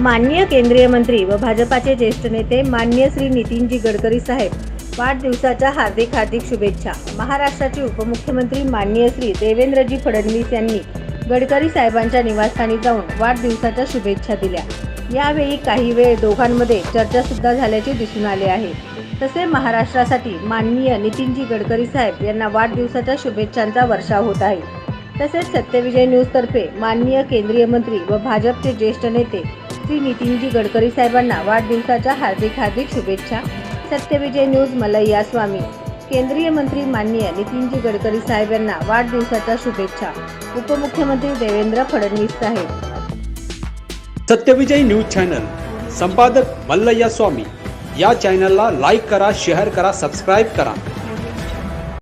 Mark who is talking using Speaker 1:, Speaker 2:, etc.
Speaker 1: माननीय केंद्रीय मंत्री व भाजपाचे ज्येष्ठ नेते माननीय श्री नितीनजी गडकरी साहेब वाढदिवसाच्या हार्दिक हार्दिक शुभेच्छा. महाराष्ट्राचे उपमुख्यमंत्री माननीय श्री देवेंद्रजी फडणवीस यांनी गडकरी साहेबांच्या निवासस्थानी जाऊन वाढदिवसाच्या शुभेच्छा दिल्या. यावेळी काही वेळ दोघांमध्ये चर्चा सुद्धा झाल्याचे दिसून आले आहे. तसे महाराष्ट्रासाठी माननीय नितीनजी गडकरी साहेब यांना वाढदिवसाच्या शुभेच्छांचा वर्षाव होत आहे. तसेच सत्यविजय न्यूजतर्फे माननीय केंद्रीय मंत्री व भाजपचे ज्येष्ठ नेते श्री नितीनजी गडकरी साहेबांना वाढदिवसाच्या हार्दिक हार्दिक शुभेच्छा. सत्यविजय न्यूज मलैया स्वामी. केंद्रीय मंत्री माननीय नितीनजी गडकरी साहेब यांना वाढदिवसाच्या शुभेच्छा. उपमुख्यमंत्री देवेंद्र फडणवीस साहेब.
Speaker 2: Satyavijay news channel. संपादक मल्लय्या स्वामी. या चॅनलला लाईक करा शेअर करा सबस्क्राईब करा.